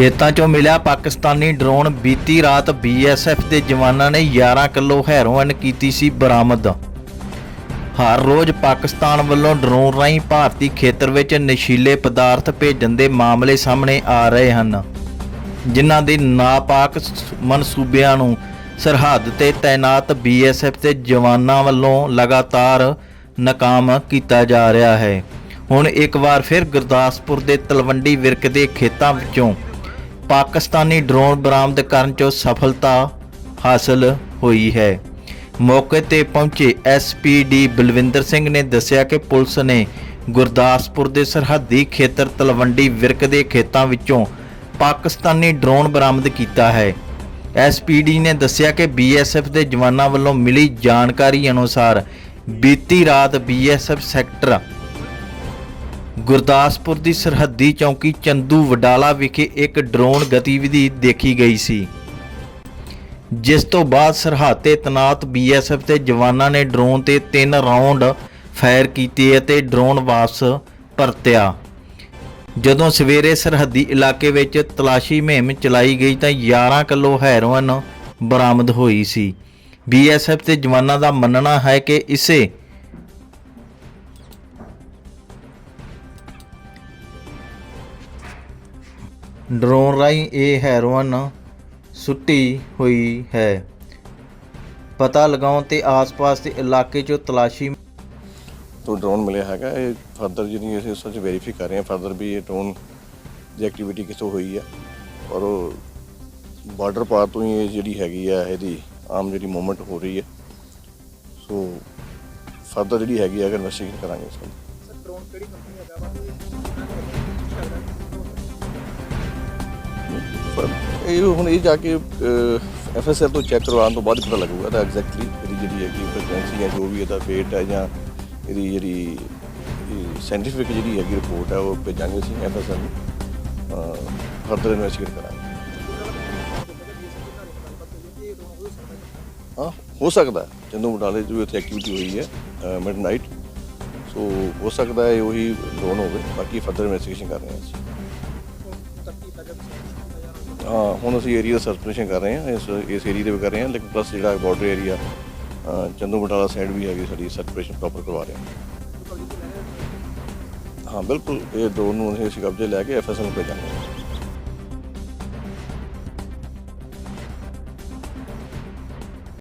ਖੇਤਾਂ 'ਚੋਂ ਮਿਲਿਆ ਪਾਕਿਸਤਾਨੀ ਡਰੋਨ ਬੀਤੀ ਰਾਤ ਬੀਐਸਐਫ ਦੇ ਜਵਾਨਾਂ ਨੇ 11 ਕਿਲੋ ਹੈਰੋਇਨ ਕੀਤੀ ਸੀ ਬਰਾਮਦ। ਹਰ ਰੋਜ਼ ਪਾਕਿਸਤਾਨ ਵੱਲੋਂ ਡਰੋਨ ਰਾਹੀਂ ਭਾਰਤੀ ਖੇਤਰ ਵਿੱਚ ਨਸ਼ੀਲੇ ਪਦਾਰਥ ਭੇਜਣ ਦੇ ਮਾਮਲੇ ਸਾਹਮਣੇ ਆ ਰਹੇ ਹਨ, ਜਿਨ੍ਹਾਂ ਦੇ ਨਾਪਾਕ ਮਨਸੂਬਿਆਂ ਨੂੰ ਸਰਹੱਦ ਤੇ ਤਾਇਨਾਤ ਬੀਐਸਐਫ ਦੇ ਜਵਾਨਾਂ ਵੱਲੋਂ ਲਗਾਤਾਰ ਨਾਕਾਮ ਕੀਤਾ ਜਾ ਰਿਹਾ ਹੈ। ਹੁਣ ਇੱਕ ਵਾਰ ਫਿਰ ਗੁਰਦਾਸਪੁਰ ਦੇ ਤਲਵੰਡੀ ਵਿਰਕ ਦੇ ਖੇਤਾਂ ਵਿੱਚੋਂ ਪਾਕਿਸਤਾਨੀ ਡਰੋਨ ਬਰਾਮਦ ਕਰਨ 'ਚ ਸਫਲਤਾ ਹਾਸਲ ਹੋਈ ਹੈ। ਮੌਕੇ ਤੇ ਪਹੁੰਚੇ ਐਸਪੀਡੀ ਬਲਵਿੰਦਰ ਸਿੰਘ ਨੇ ਦੱਸਿਆ ਕਿ ਪੁਲਿਸ ਨੇ ਗੁਰਦਾਸਪੁਰ ਦੇ ਸਰਹੱਦੀ ਖੇਤਰ ਤਲਵੰਡੀ ਵਿਰਕ ਦੇ ਖੇਤਾਂ ਵਿੱਚੋਂ ਪਾਕਿਸਤਾਨੀ ਡਰੋਨ ਬਰਾਮਦ ਕੀਤਾ ਹੈ। ਐਸਪੀਡੀ ਨੇ ਦੱਸਿਆ ਕਿ ਬੀਐਸਐਫ ਦੇ ਜਵਾਨਾਂ ਵੱਲੋਂ ਮਿਲੀ ਜਾਣਕਾਰੀ ਅਨੁਸਾਰ ਬੀਤੀ ਰਾਤ ਬੀਐਸਐਫ ਸੈਕਟਰ ਗੁਰਦਾਸਪੁਰ ਦੀ ਸਰਹੱਦੀ ਚੌਂਕੀ ਚੰਦੂ ਵਡਾਲਾ ਵਿਖੇ ਇੱਕ ਡਰੋਨ ਗਤੀਵਿਧੀ ਦੇਖੀ ਗਈ ਸੀ। ਜਿਸ ਤੋਂ ਬਾਅਦ ਸਰਹੱਦ ਤੇ ਤਨਾਤ ਬੀਐਸਐਫ ਦੇ ਜਵਾਨਾਂ ਨੇ ਡਰੋਨ ਤੇ ਤਿੰਨ ਰਾਉਂਡ ਫਾਇਰ ਕੀਤੇ ਅਤੇ ਡਰੋਨ ਵਾਪਸ ਪਰਤਿਆ। ਜਦੋਂ ਸਵੇਰੇ ਸਰਹੱਦੀ ਇਲਾਕੇ ਵਿੱਚ ਤਲਾਸ਼ੀ ਮੁਹਿੰਮ ਚਲਾਈ ਗਈ ਤਾਂ 11 ਕਿਲੋ ਹੈਰੋਇਨ ਬਰਾਮਦ ਹੋਈ ਸੀ। ਬੀਐਸਐਫ ਦੇ ਜਵਾਨਾਂ ਦਾ ਮੰਨਣਾ ਹੈ ਕਿ ਇਸੇ ਡਰੋਨ ਰਾਹੀਂ ਇਹ ਹੈਰੋਇਨ ਸੁੱਟੀ ਹੋਈ ਹੈ। ਪਤਾ ਲਗਾਉਣ ਤੇ ਆਸ-ਪਾਸ ਦੇ ਇਲਾਕੇ 'ਚੋਂ ਤਲਾਸ਼ੀ ਤੋਂ ਡਰੋਨ ਮਿਲਿਆ ਹੈਗਾ। ਇਹ ਫਰਦਰ ਜਿਹੜੀ ਅਸੀਂ ਉਸ ਵਿੱਚ ਵੈਰੀਫਾਈ ਕਰ ਰਹੇ ਹਾਂ ਫਰਦਰ ਵੀ ਇਹ ਡਰੋਨ ਦੀ ਐਕਟੀਵਿਟੀ ਕਿੱਥੋਂ ਹੋਈ ਹੈ ਔਰ ਉਹ ਬਾਰਡਰ ਪਾਰ ਤੋਂ ਹੀ ਇਹ ਜਿਹੜੀ ਹੈਗੀ ਆ ਇਹਦੀ ਆਮ ਜਿਹੜੀ ਮੂਵਮੈਂਟ ਹੋ ਰਹੀ ਹੈ ਸੋ ਫਰਦਰ ਜਿਹੜੀ ਹੈਗੀ ਹੈ ਅਗਰ ਇਨਵੈਸਟੀਗੇਟ ਕਰਾਂਗੇ ਇਸ ਨੂੰ ਪਰ ਇਹ ਹੁਣ ਇਹ ਜਾ ਕੇ ਐਫਐਸਐਲ ਤੋਂ ਚੈੱਕ ਕਰਵਾਉਣ ਤੋਂ ਬਾਅਦ ਹੀ ਪਤਾ ਲੱਗੂਗਾ ਤਾਂ ਐਗਜ਼ੈਕਟਲੀ ਇਹਦੀ ਜਿਹੜੀ ਹੈਗੀ ਫ੍ਰੀਕੁਐਂਸੀ ਹੈ ਜੋ ਵੀ ਇਹਦਾ weight ਹੈ ਜਾਂ ਇਹਦੀ ਜਿਹੜੀ ਸਾਇੰਟੀਫਿਕ ਜਿਹੜੀ ਹੈਗੀ ਰਿਪੋਰਟ ਹੈ, ਉਹ ਭੇਜਾਂਗੇ ਅਸੀਂ ਐਫਐਸਐਲ ਨੂੰ। ਫਰਦਰ ਇਨਵੈਸਟੀਗੇਟ ਕਰਾਂਗੇ। ਹਾਂ, ਹੋ ਸਕਦਾ ਚੰਦੂ ਬਟਾਲੇ 'ਚ ਵੀ ਉੱਥੇ ਐਕਟੀਵਿਟੀ ਹੋਈ ਹੈ ਮਿਡਨਾਈਟ ਸੋ ਹੋ ਸਕਦਾ ਹੈ ਉਹੀ ਲੋਨ ਹੋਵੇ, ਬਾਕੀ ਫਰਦਰ ਇਨਵੈਸਟੀਗੇਸ਼ਨ ਕਰ ਰਹੇ ਹਾਂ ਅਸੀਂ। ਹੁਣ ਅਸੀਂ ਏਰੀਆ ਦਾ ਸਰਪਰੇਸ਼ਨ ਕਰ ਰਹੇ ਹਾਂ, ਇਸ ਇਸ ਏਰੀਆ ਦੇ ਵੀ ਕਰ ਰਹੇ ਹਾਂ, ਲੇਕਿਨ ਪਲੱਸ ਜਿਹੜਾ border area Chandu Batala side ਵੀ ਹੈਗੀ ਸਾਡੀ ਸਰਪਰੇਸ਼ਨ ਪ੍ਰੋਪਰ ਕਰਵਾ ਰਹੇ ਹਾਂ। ਹਾਂ, ਬਿਲਕੁਲ, ਇਹ ਦੋ ਨੂੰ ਅਸੀਂ ਕਬਜ਼ੇ ਲੈ ਕੇ ਐਫਐਸਐਲ ਨੂੰ ਭੇਜਾਂਗੇ